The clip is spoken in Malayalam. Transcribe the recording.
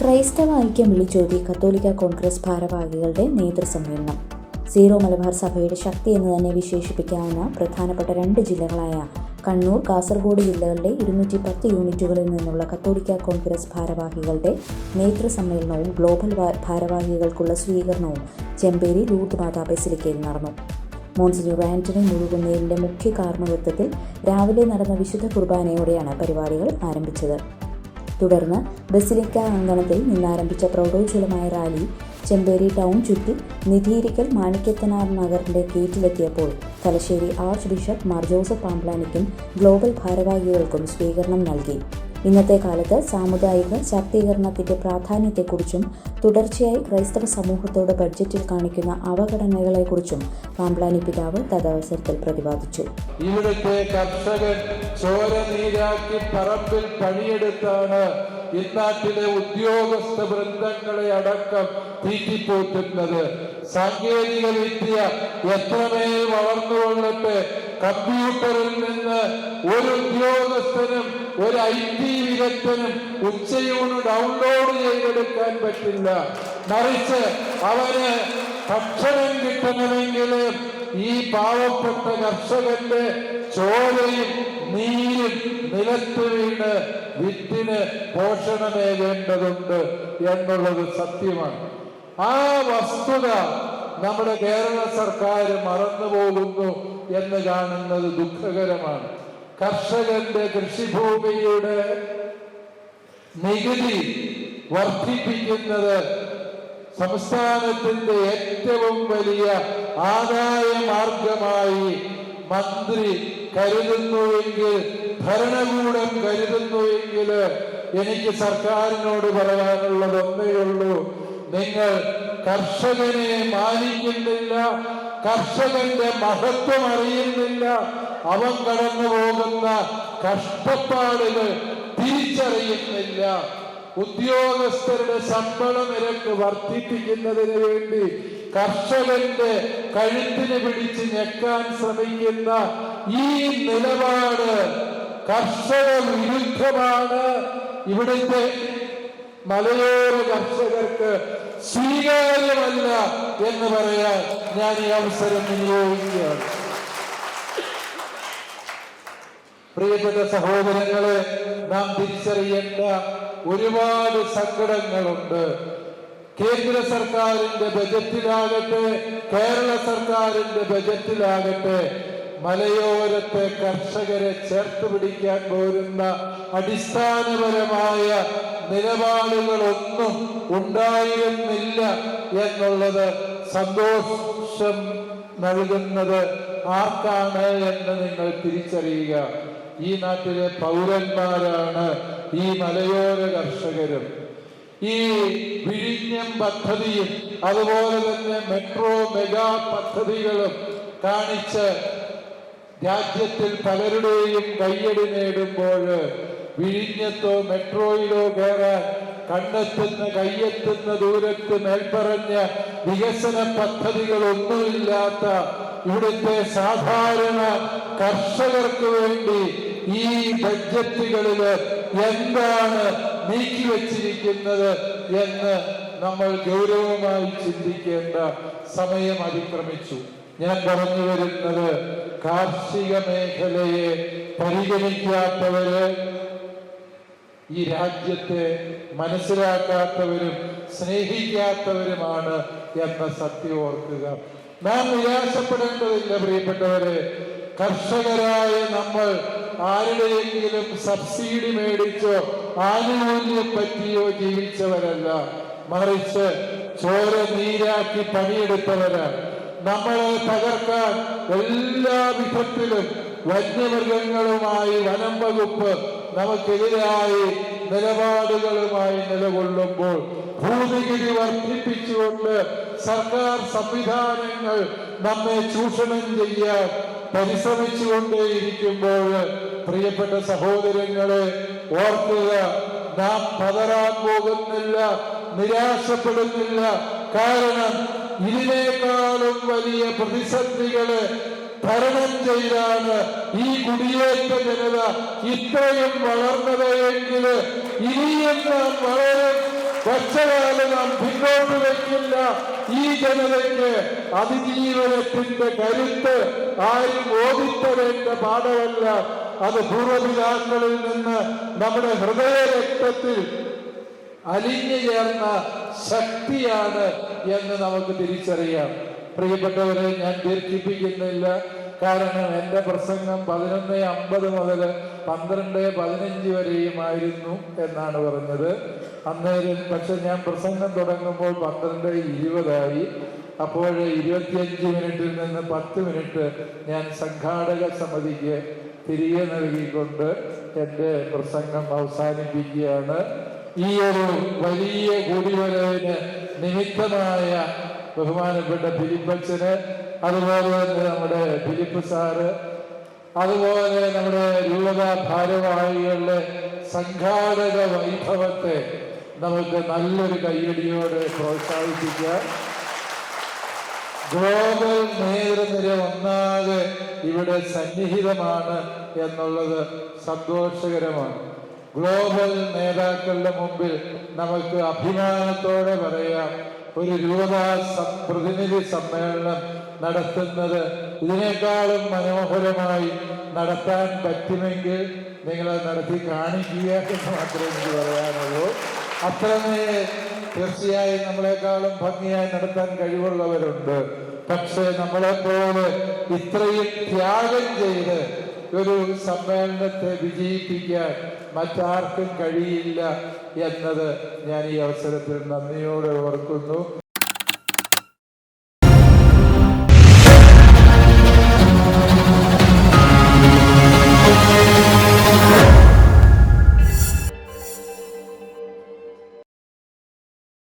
ക്രൈസ്തവ ഐക്യം വിളിച്ചോതി കത്തോലിക്ക കോൺഗ്രസ് ഭാരവാഹികളുടെ നേതൃസമ്മേളനം. സീറോ മലബാർ സഭയുടെ ശക്തി എന്ന് തന്നെ വിശേഷിപ്പിക്കാവുന്ന പ്രധാനപ്പെട്ട രണ്ട് ജില്ലകളായ കണ്ണൂർ കാസർഗോഡ് ജില്ലകളിലെ ഇരുന്നൂറ്റി പത്ത് യൂണിറ്റുകളിൽ നിന്നുള്ള കത്തോലിക്ക കോൺഗ്രസ് ഭാരവാഹികളുടെ നേതൃസമ്മേളനവും ഗ്ലോബൽ ഭാരവാഹികൾക്കുള്ള സ്വീകരണവും ചെമ്പേരി ലൂർദ് മാതാ ബസിലിക്കയിൽ നടന്നു. മോൺസിനു ആന്റണി മുഴുകുന്നേലിന്റെ മുഖ്യ കാർമ്മികത്വത്തിൽ രാവിലെ നടന്ന വിശുദ്ധ കുർബാനയോടെയാണ് പരിപാടികൾ ആരംഭിച്ചത്. തുടർന്ന് ബസിലിക്ക അങ്കണത്തിൽ നിന്നാരംഭിച്ച പ്രൗഢോജ്വലമായ റാലി ചെമ്പേരി ടൗൺ ചുറ്റി നിധീരിക്കൽ മാണിക്യത്തനാർ നഗറിന്റെ ഗേറ്റിലെത്തിയപ്പോൾ Thalassery arch bishop Mar Joseph പാംപ്ലാനിക്കും ഗ്ലോബൽ ഭാരവാഹികൾക്കും സ്വീകരണം നൽകി. ഇന്നത്തെ കാലത്ത് സാമുദായിക ശാക്തീകരണത്തിന്റെ പ്രാധാന്യത്തെക്കുറിച്ചും തുടർച്ചയായി ക്രൈസ്തവ സമൂഹത്തോട് ബഡ്ജറ്റിൽ കാണിക്കുന്ന അവഗണനകളെക്കുറിച്ചും പാംപ്ലാനി പിതാവ് തദവസരത്തിൽ പ്രതിപാദിച്ചു. ഇവിടുത്തെ കർഷകൻ ചോര നീരാക്കി പറമ്പിൽ പണിയെടുത്താണ്. ഇന്നാട്ടിലെ ഉദ്യോഗസ്ഥ വൃന്ദങ്ങളെ അടക്കം തീറ്റിപ്പോറ്റുന്നത്. സാങ്കേതിക വിദ്യ എത്രമേൽ വളർന്നുകൊള്ളട്ടെ കമ്പ്യൂട്ടറിൽ നിന്ന് ഒരു ഉദ്യോഗസ്ഥനും ഒരു ഐ ടി വിദഗ്ധനും ഉച്ചയൂണ് ഡൗൺലോഡ് ചെയ്തെടുക്കാൻ പറ്റില്ല. മറിച്ച് അവന് ഭക്ഷണം കിട്ടണമെങ്കിൽ ഈ പാവപ്പെട്ട കർഷകന്റെ ചോരയും നീരും നിലത്ത് വീണ് വിത്തിന് പോഷണമേകേണ്ടതുണ്ട് എന്നുള്ളത് സത്യമാണ്. ആ വസ്തുത നമ്മുടെ കേരള സർക്കാർ മറന്നുപോകുന്നു എന്ന് കാണുന്നത് ദുഃഖകരമാണ്. കർഷകന്റെ കൃഷിഭൂമിയുടെ നികുതി വർദ്ധിപ്പിക്കുന്നത് സംസ്ഥാനത്തിന്റെ ഏറ്റവും വലിയ ആദായ മാർഗമായി മന്ത്രി കരുതുന്നുവെങ്കിൽ ഭരണകൂടം കരുതുന്നുവെങ്കിൽ എനിക്ക് സർക്കാരിനോട് പറയാനുള്ളത് ഒന്നേ ഉള്ളൂ. നിങ്ങൾ കർഷകനെ മാനിക്കുന്നില്ല കർഷകന്റെ മഹത്വം അറിയുന്നില്ല. അവൻ കടന്നു പോകുന്ന കഷ്ടപ്പാടുകൾ തിരിച്ചറിയുന്നില്ല. ഉദ്യോഗസ്ഥരുടെ ശമ്പള നിരക്ക് വർദ്ധിപ്പിക്കുന്നതിന് വേണ്ടി കർഷകന്റെ കഴുത്തിന് പിടിച്ച് ഞെക്കാൻ ശ്രമിക്കുന്ന ഈ നിലപാട് കർഷക വിരുദ്ധമാണ്. ഇവിടുത്തെ മലയോര കർഷകർക്ക് സ്വീകാര്യമല്ല എന്ന് പറയാൻ ഞാൻ ഈ അവസരം വിനിയോഗിക്കുകയാണ്. പ്രിയപ്പെട്ട സഹോദരങ്ങളെ നാം തിരിച്ചറിയേണ്ട ഒരുപാട് സങ്കടങ്ങളുണ്ട്. കേന്ദ്ര സർക്കാരിന്റെ ബജറ്റിലാകട്ടെ കേരള സർക്കാരിന്റെ ബജറ്റിലാകട്ടെ മലയോരത്തെ കർഷകരെ ചേർത്ത് പിടിക്കാൻ പോരുന്ന അടിസ്ഥാനപരമായ നിലപാടുകളൊന്നും ഉണ്ടായിരുന്നില്ല എന്നുള്ളത് സന്തോഷം നൽകുന്നത് ആർക്കാണ് എന്ന് നിങ്ങൾ തിരിച്ചറിയുക. ഈ നാട്ടിലെ പൗരന്മാരാണ് ഈ മലയോര കർഷകരും. ഈ വിഴിഞ്ഞം പദ്ധതിയും അതുപോലെ തന്നെ മെട്രോ മെഗാ പദ്ധതികളും കാണിച്ച് രാജ്യത്തിൽ പലരുടെയും കയ്യടി നേടുമ്പോൾ വിഴിഞ്ഞത്തോ മെട്രോയിലോ കയറാൻ കണ്ടെത്തുന്ന കയ്യെത്തുന്ന ദൂരത്ത് മേൽപ്പറഞ്ഞ വികസന പദ്ധതികളൊന്നുമില്ലാത്ത ഇവിടുത്തെ സാധാരണ കർഷകർക്ക് വേണ്ടി ഈ ബഡ്ജറ്റുകളിൽ എന്താണ് നീക്കിവച്ചിരിക്കുന്നത് എന്ന് നമ്മൾ ഗൗരവമായി ചിന്തിക്കേണ്ട സമയം അതിക്രമിച്ചു. ഞാൻ പറഞ്ഞു വരുന്നത് കാർഷിക മേഖലയെ പരിഗണിക്കാത്തവര് ഈ രാജ്യത്തെ മനസ്സിലാക്കാത്തവരും സ്നേഹിക്കാത്തവരുമാണ് എന്ന സത്യം ഓർക്കുക. നാം നിരാശപ്പെടേണ്ടതില്ല പ്രിയപ്പെട്ടവരെ. കർഷകരായ നമ്മൾ ആരുടെയെങ്കിലും സബ്സിഡി മേടിച്ചോ ആനുകൂല്യം പറ്റിയോ ജീവിച്ചവരല്ല. മറിച്ച് ചോര നീരാക്കി പണിയെടുത്തവരാണ് നമ്മളെ തകർക്കാൻ എല്ലാ വിധത്തിലും വന്യമൃഗങ്ങളുമായി വനം വകുപ്പ് നമുക്കെതിരായി നിലപാടുകളുമായി നിലകൊള്ളുമ്പോൾ ഭൂമിഗിരി വർദ്ധിപ്പിച്ചുകൊണ്ട് സർക്കാർ സംവിധാനങ്ങൾ നമ്മെ ചൂഷണം ചെയ്യാൻ പരിശ്രമിച്ചുകൊണ്ടേയിരിക്കുമ്പോൾ പ്രിയപ്പെട്ട സഹോദരങ്ങളെ ഓർക്കുക നാം പതറാൻ പോകുന്നില്ല നിരാശപ്പെടുന്നില്ല. കാരണം ഇതിനേക്കാളും വലിയ പ്രതിസന്ധികൾ തരണം ചെയ്താണ് ഈ കുടിയേറ്റ ജനത ഇത്രയും വളർന്നത് എങ്കിൽ ഇനിയും നാം വളരും കൊച്ചകാലം നാം പിന്നോട്ട് വയ്ക്കില്ല. ജനതയ്ക്ക് അതിജീവനത്തിന്റെ കരുത്ത് ആരും ഓദിത്തരേണ്ട പാഠമല്ല. അത് പൂർവപിതാക്കളിൽ നിന്ന് നമ്മുടെ ഹൃദയ രക്തത്തിൽ അലിഞ്ഞു ചേർന്ന ശക്തിയാണ് എന്ന് നമുക്ക് തിരിച്ചറിയാം. പ്രിയപ്പെട്ടവരെ ഞാൻ ദീർഘിപ്പിക്കുന്നില്ല. കാരണം എന്റെ പ്രസംഗം പതിനൊന്ന് അമ്പത് മുതൽ പന്ത്രണ്ട് പതിനഞ്ച് വരെയുമായിരുന്നു എന്നാണ് പറഞ്ഞത്. അന്നേരം പക്ഷെ ഞാൻ പ്രസംഗം തുടങ്ങുമ്പോൾ പന്ത്രണ്ട് ഇരുപതായി. അപ്പോൾ ഇരുപത്തിയഞ്ച് മിനിറ്റിൽ നിന്ന് പത്ത് മിനിറ്റ് ഞാൻ സംഘാടക സമിതിക്ക് തിരികെ നൽകിക്കൊണ്ട് എന്റെ പ്രസംഗം അവസാനിപ്പിക്കുകയാണ്. ഈ ഒരു വലിയ കൂടിവരവിന് നിമിത്തമായ ബഹുമാനപ്പെട്ട ഫിലിപ്പച്ചന് അതുപോലെ തന്നെ നമ്മുടെ ഫിലിപ്പ് സാറ് അതുപോലെ നമ്മുടെ രൂപത ഭാരവാഹികളുടെ സംഘാടക വൈഭവത്തെ നമുക്ക് നല്ലൊരു കയ്യടിയോട് പ്രോത്സാഹിപ്പിക്കാം ഗ്ലോബൽ നേതൃനിര ഒന്നാകെ ഇവിടെ സന്നിഹിതമാണ് എന്നുള്ളത് സന്തോഷകരമാണ്. ഗ്ലോബൽ നേതാക്കളുടെ മുമ്പിൽ നമുക്ക് അഭിമാനത്തോടെ പറയാം. ഒരു രൂപത പ്രതിനിധി സമ്മേളനം നടത്തുന്നത് ഇതിനേക്കാളും മനോഹരമായി നടത്താൻ പറ്റുമെങ്കിൽ നിങ്ങളെ നടത്തി കാണിക്കുക എന്ന് മാത്രമേ എനിക്ക് പറയാനുള്ളൂ. അത്രമേ തീർച്ചയായും നമ്മളെക്കാളും ഭംഗിയായി നടത്താൻ കഴിവുള്ളവരുണ്ട്. പക്ഷേ നമ്മളെപ്പോലെ ഇത്രയും ത്യാഗം ചെയ്ത് ഒരു സമ്മേളനത്തെ വിജയിപ്പിക്കാൻ മറ്റാർക്കും കഴിയില്ല എന്നത് ഞാൻ ഈ അവസരത്തിൽ നന്ദിയോടെ ഓർക്കുന്നു.